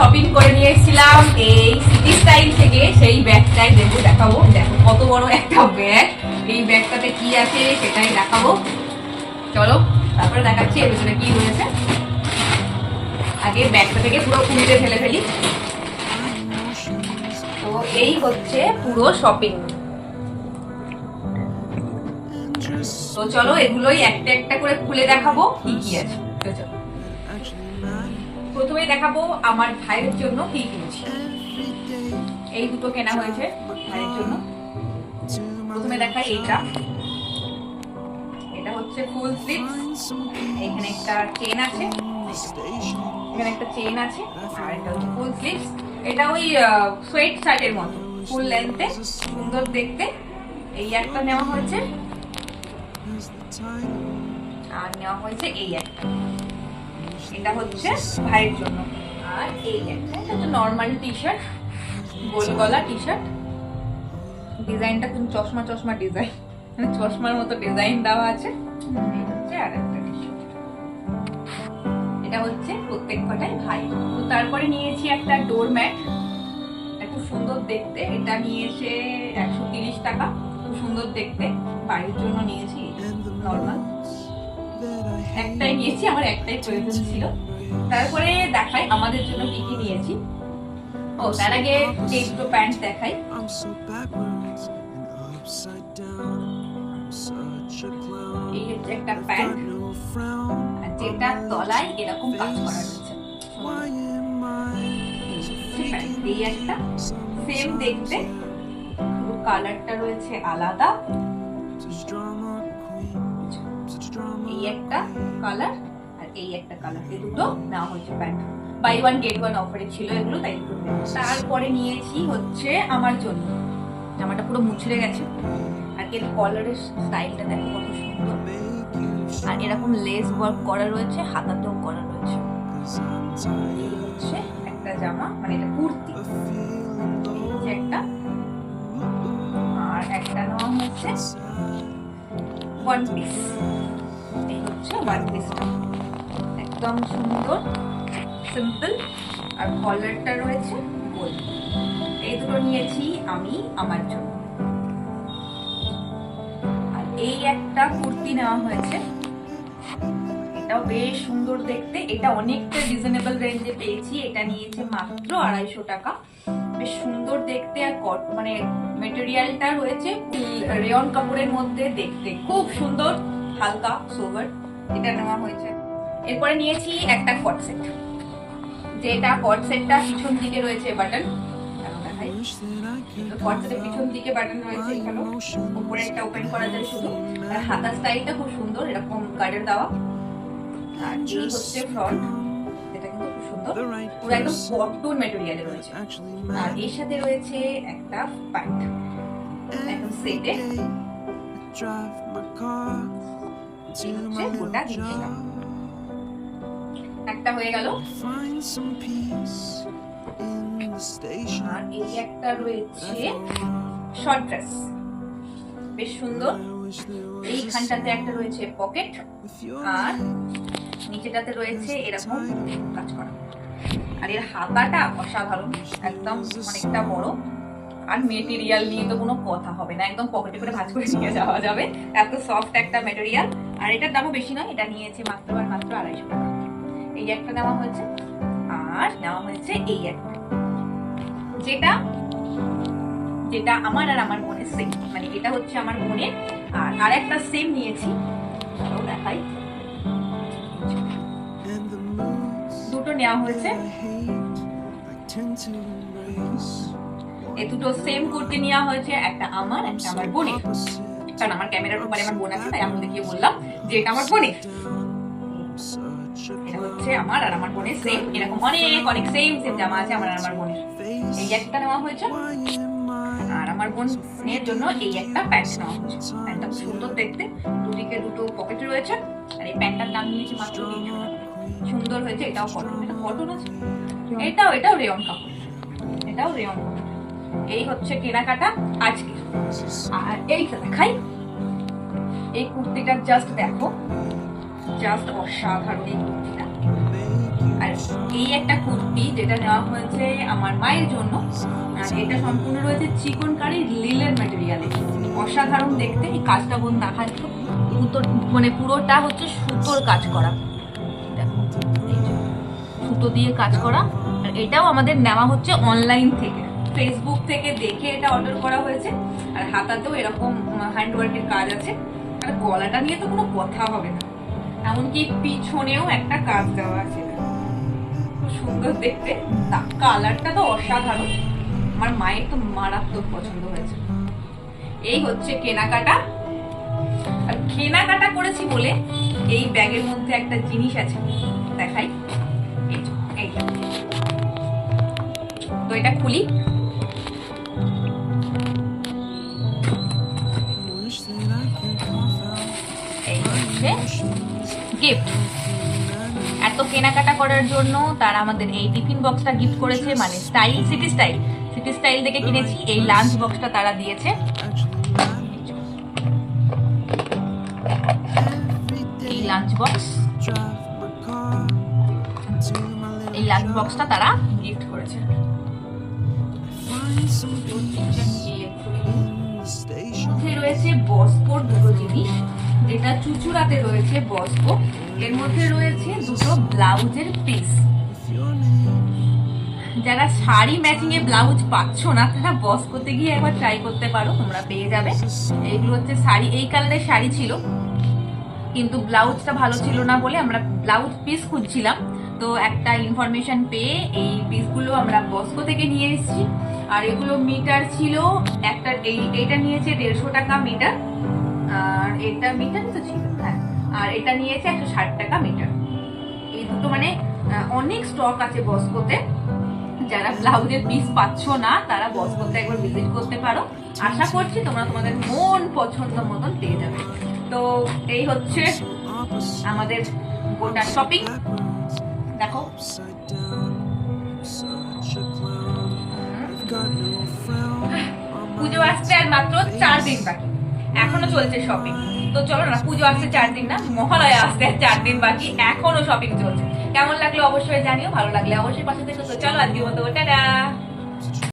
Shopping করে নিয়ে এসেছিলাম এই সিটি স্টাইল থেকে সেই ব্যাগটাই দেখব দেখাবো। দেখো কত বড় একটা ব্যাগ। এই ব্যাগটাতে কি আছে সেটাই দেখাবো। চলো, তারপরে দেখাচ্ছি এর ভিতরে কি রয়েছে। আগে ব্যাগটা থেকে পুরো খুঁজে ফেলে ফেলি। তো এই হচ্ছে পুরো শপিং তো চলো এগুলোই একটা একটা করে খুলে দেখাবো, কি কি আছে। চলো। প্রথমে দেখাবো আমার ভাইয়ের জন্য কি কিনেছি। এই দুটো কেনা হয়েছে ভাইয়ের জন্য। প্রথমে দেখাই এইটা। এটা হচ্ছে ফুল স্লিভ এখানে একটা চেন আছে। এখানে একটা চেন আছে। আর এটা হচ্ছে ফুল স্লিভস। এটা ওই সোয়েট শার্টের মতো। ফুল লেন্থে সুন্দর দেখতে। এই একটা নেওয়া হয়েছে। আর নেওয়া হয়েছে এই একটা। এটা হচ্ছে ভাইয়ের জন্য। আর এই একটা নর্মাল টি শার্ট গোল গলা টি শার্ট ডিজাইনটা কিন্তু চশমা চশমা ডিজাইন। মানে চশমার মতো ডিজাইন দেওয়া আছে। এই হচ্ছে আর একটা টি শার্ট এটা হচ্ছে প্রত্যেক কটাই ভাই। তো তারপরে নিয়েছি একটা ডোর ম্যাট খুব সুন্দর দেখতে। এটা নিয়েছে একশো টাকা। খুব সুন্দর দেখতে। বাড়ির জন্য নিয়েছি একটাই নিয়েছি আমার একটাই প্রয়োজন ছিল। তারপরে দেখাই আমাদের জন্য কি কি নিয়েছি। ও তার আগে এই দুটো প্যান্ট দেখাই. এই হচ্ছে একটা প্যান্ট যেটা তলায় এরকম কাজ করা রয়েছে। এই একটা সেম দেখতে। কালারটা রয়েছে আলাদা। এই একটা কালার আর এই একটা কালার এই দুটো নেওয়া হয়েছে pant buy one get one অফারে ছিল এগুলো, তাই তারপরে নিয়েছি হচ্ছে আমার জন্য। জামাটা পুরো মুছড়ে গেছে। আর এর কলারের স্টাইলটা দেখো কত সুন্দর। আর এরকম লেস ওয়ার্ক করা রয়েছে, হাতাতেও করা রয়েছে। হচ্ছে একটা জামা মানে এটা কুর্তি। একটা। আর একটা নেওয়া হচ্ছে ওয়ান পিস একদম সুন্দর সিম্পল আর কলারটা রয়েছে গোল এই দুটো নিয়েছি আমি আমার জন্য। আর এই একটা কুর্তি নেওয়া হয়েছে। এটাও বেশ সুন্দর দেখতে। এটা অনেকটা রিজনেবল রেঞ্জে পেয়েছি। এটা নিয়েছে মাত্র আড়াইশো টাকা। বেশ সুন্দর দেখতে আর কট মানে মেটেরিয়ালটা রয়েছে রেয়ন কাপড়ের মধ্যে দেখতে। খুব সুন্দর। হালকা সোভার এটা নেওয়া হয়েছে। এরপরে নিয়েছি একটা কট সেট যেটা কট সেটটা পিছন দিকে রয়েছে বাটন পিছন দিকে বাটন রয়েছে এখানে উপরে একটা ওপেন করা যায় স্টাইলটা খুব সুন্দর, এরকম দেওয়া। এটা খুব সুন্দর। রয়েছে। এর সাথে রয়েছে একটা প্যান্ট এই হচ্ছে গোটা জিনিসটা একটা হয়ে গেল. আর এই একটা রয়েছে শর্ট ড্রেস বেশ সুন্দর। এইখানটাতে একটা রয়েছে পকেট আর নিচেটাতে রয়েছে এরকম কাজ করা। আর এর হাতাটা অসাধারণ, একদম অনেকটা বড়। আর মেটেরিয়াল নিয়ে তো কোনো কথা হবে না, একদম পকেটে করে ভাঁজ করে নিয়ে যাওয়া যাবে। এত সফট একটা মেটেরিয়াল আর এটার দামও বেশি নয়, এটা নিয়েছে মাত্র আর মাত্র আড়াইশো টাকা। এই একটা নেওয়া হয়েছে, আর নেওয়া হয়েছে এই একটা। যেটা যেটা আমার আর আমার বোনের সেম মানে এটা হচ্ছে আমার বোনের, আর আর একটা সেম নিয়েছি দেখাই। দুটো নেওয়া হয়েছে। এই দুটো সেম কুর্তি নেওয়া হয়েছে, একটা আমার একটা আমার বোনের. কারণ আমার ক্যামেরার উপরে আমার বোন আছে, তাই আমি দেখিয়ে বললাম যে এটা আমার বোনের হচ্ছে আমার আর আমার সেম এরকম অনেক অনেক সেম সেম জামা আছে আমার আর আমার এই একটা নেওয়া হয়েছে। আর আমার জন্য এই একটা প্যান্ট নেওয়া হয়েছে। প্যান্টটা সুন্দর দেখতে। দুদিকে দুটো পকেট রয়েছে। আর এই প্যান্টটার মাত্র সুন্দর হয়েছে, এটাও এটা আছে। এটাও এটাও রেয়ন কাপড়। এটাও রেয়ন কাপড় এই হচ্ছে কেনাকাটা আজকে। আর এই দেখাই। এই কুর্তিটা জাস্ট দেখো জাস্ট অসাধারণ এই কুর্তিটা। আর এই একটা কুর্তি যেটা নেওয়া হয়েছে আমার মায়ের জন্য এটা সম্পূর্ণ রয়েছে চিকন কারি লিলের ম্যাটেরিয়ালে অসাধারণ দেখতে এই কাজটা বোন সুতোর মানে পুরোটা হচ্ছে সুতোর কাজ করা। দেখো, সুতো দিয়ে কাজ করা। আর এটাও আমাদের নেওয়া হচ্ছে অনলাইন থেকে। ফেসবুক থেকে দেখে এটা অর্ডার করা হয়েছে। আর হাতাতেও এরকম হ্যান্ডওয়ার্কের কাজ আছে। আর গলাটা নিয়ে তো কোনো কথা হবে না। এমনকি পিছনেও একটা কাজ দেওয়া আছে। সুন্দর দেখতে। তা কালারটা তো অসাধারণ। আমার মায়ের তো মারাত্মক পছন্দ হয়েছে। এই হচ্ছে কেনাকাটা। আর কেনাকাটা করেছি বলে এই ব্যাগের মধ্যে একটা জিনিস আছে। দেখাই। এই তো এটা খুলি। হচ্ছে গিফট এত কেনাকাটা করার জন্য তারা আমাদের এই টিফিন বক্সটা গিফট করেছে মানে style city style city style থেকে কিনেছি, এই লাঞ্চ বক্সটা তারা দিয়েছে। এই লাঞ্চ বক্স এই লাঞ্চ বক্সটা তারা গিফট করেছে। মধ্যে রয়েছে বস্কোর দুটো জিনিস যেটা চুচুড়াতে রয়েছে বস্কো এর মধ্যে রয়েছে দুটো ব্লাউজের পিস যারা শাড়ি ম্যাচিং এ ব্লাউজ পাচ্ছ না তারা বস্কোতে গিয়ে একবার ট্রাই করতে পারো তোমরা পেয়ে যাবে। এইগুলো হচ্ছে শাড়ি এই কালারের শাড়ি ছিল। কিন্তু ব্লাউজটা ভালো ছিল না বলে আমরা ব্লাউজ পিস খুঁজছিলাম। তো একটা ইনফরমেশন পেয়ে এই পিসগুলো আমরা বস্কো থেকে নিয়ে এসেছি। আর এগুলো মিটার ছিল, একটা এই নিয়েছে দেড়শো টাকা মিটার, আর এটা মিটার তো ছিল হ্যাঁ। আর এটা নিয়েছে একশো ষাট টাকা মিটার। এই দুটো মানে অনেক স্টক আছে বস্কোতে। যারা ব্লাউজের পিস পাচ্ছ না, তারা বস্কোতে একবার ভিজিট করতে পারো। আশা করছি তোমরা তোমাদের মন পছন্দ মতন পেয়ে যাবে। তো এই হচ্ছে আমাদের গোটা শপিং দেখো। পুজো আসতে আর মাত্র চার দিন বাকি। এখনও চলছে শপিং তো চলো না পুজো আসতে চার দিন না মহালয়া আসতে চার দিন বাকি এখনও শপিং চলছে। কেমন লাগল অবশ্যই জানিও ভালো লাগলে অবশ্যই পাশে থেকে। তো চলো আজকের মতো টাটা!